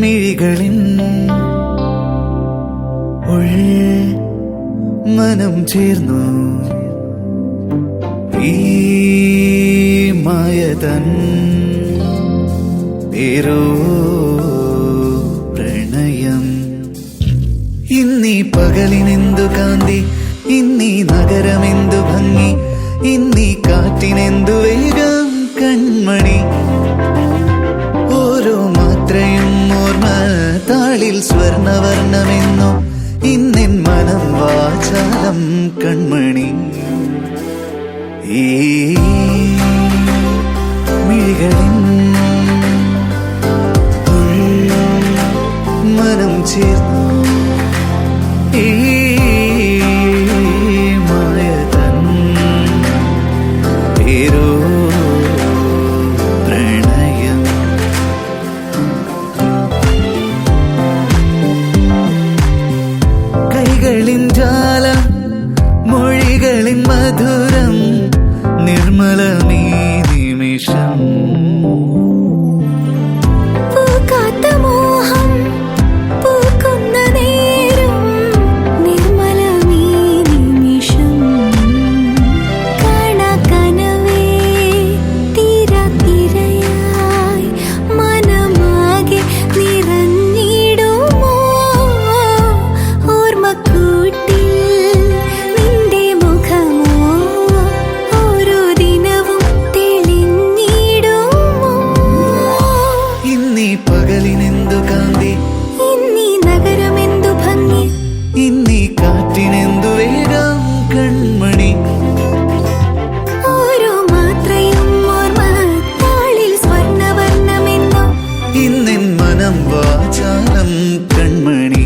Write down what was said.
മിഴികളിൻ ഉൾ മനം ചേർന്നു. ഈ മായതൻ പേരോ പ്രണയം. ഇന്നീ പകലിനെന്തു കാന്തി ഇന്നീ നഗരമെന്തു ഭംഗി ഇന്നീ കാറ്റിനെന്തു വേഗം കൺമണി. താളിൽ സ്വർണവർണമെന്നോ ഇന്നിൻ മനം വാചാലം കൺമണി. ഈ മനം ചേർന്നു மொழிகளின் ஜாலம் மொழிகளின் மதுரை സ്വർണവർണമെന്നോ ഇന്നിൻ മനം വാചാലം കൺമണി